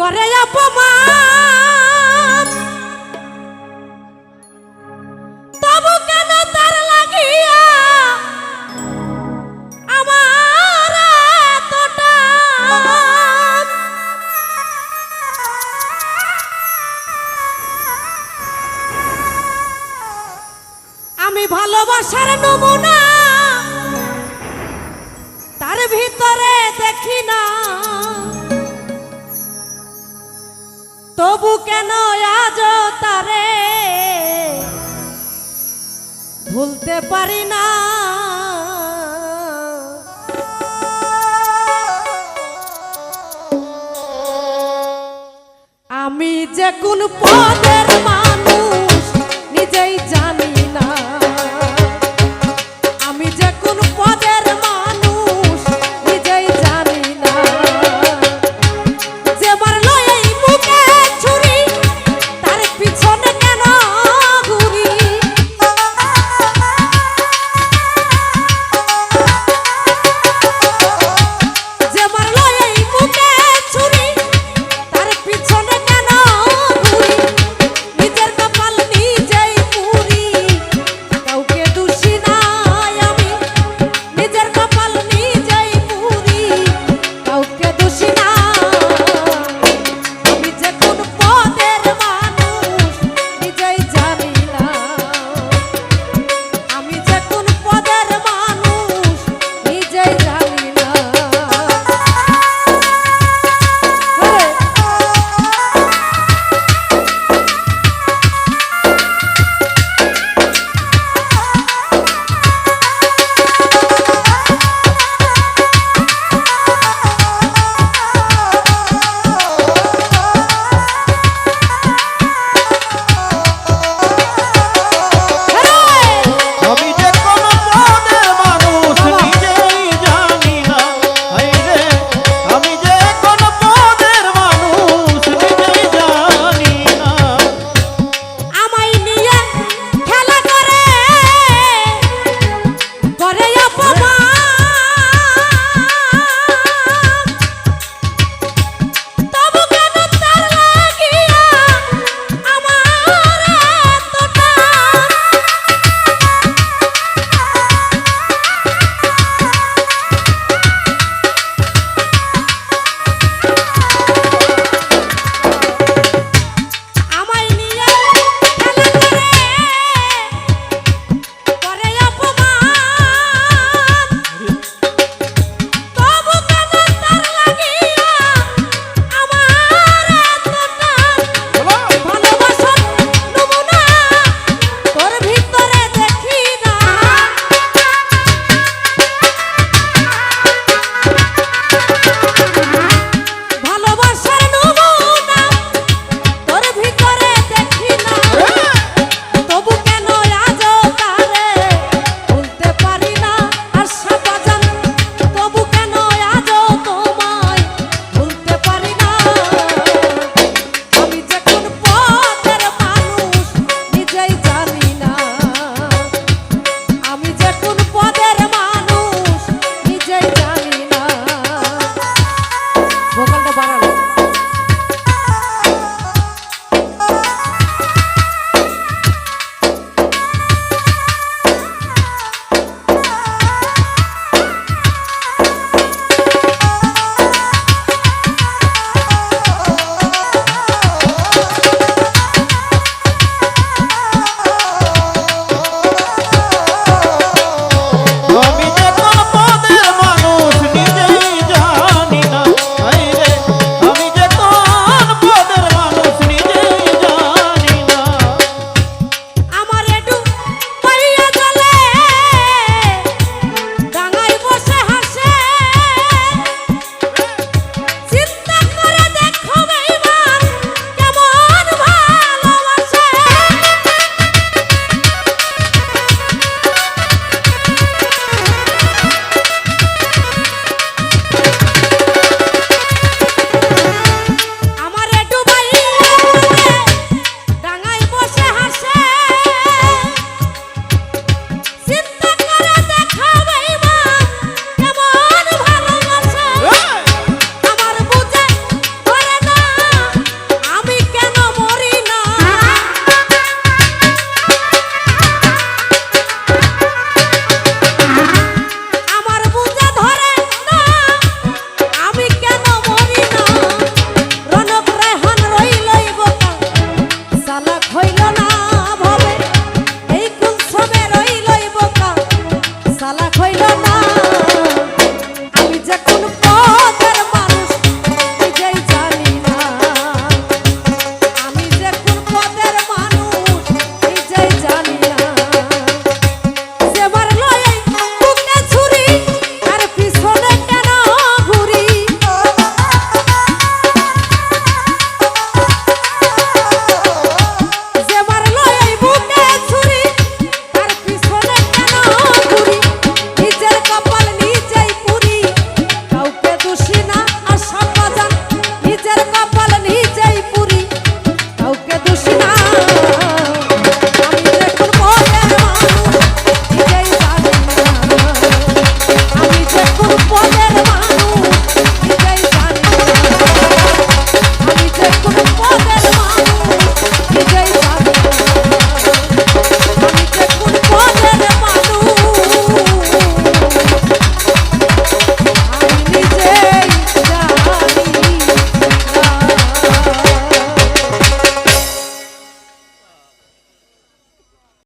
করে অপমান। তবু কেন তার লাগিয়া আমার আমি ভালোবাসার নমুনা তার ভিতরে দেখি না। তবু কেন আজ তারে ভুলতে পারি না? আমি যে কোন পদের নিজেই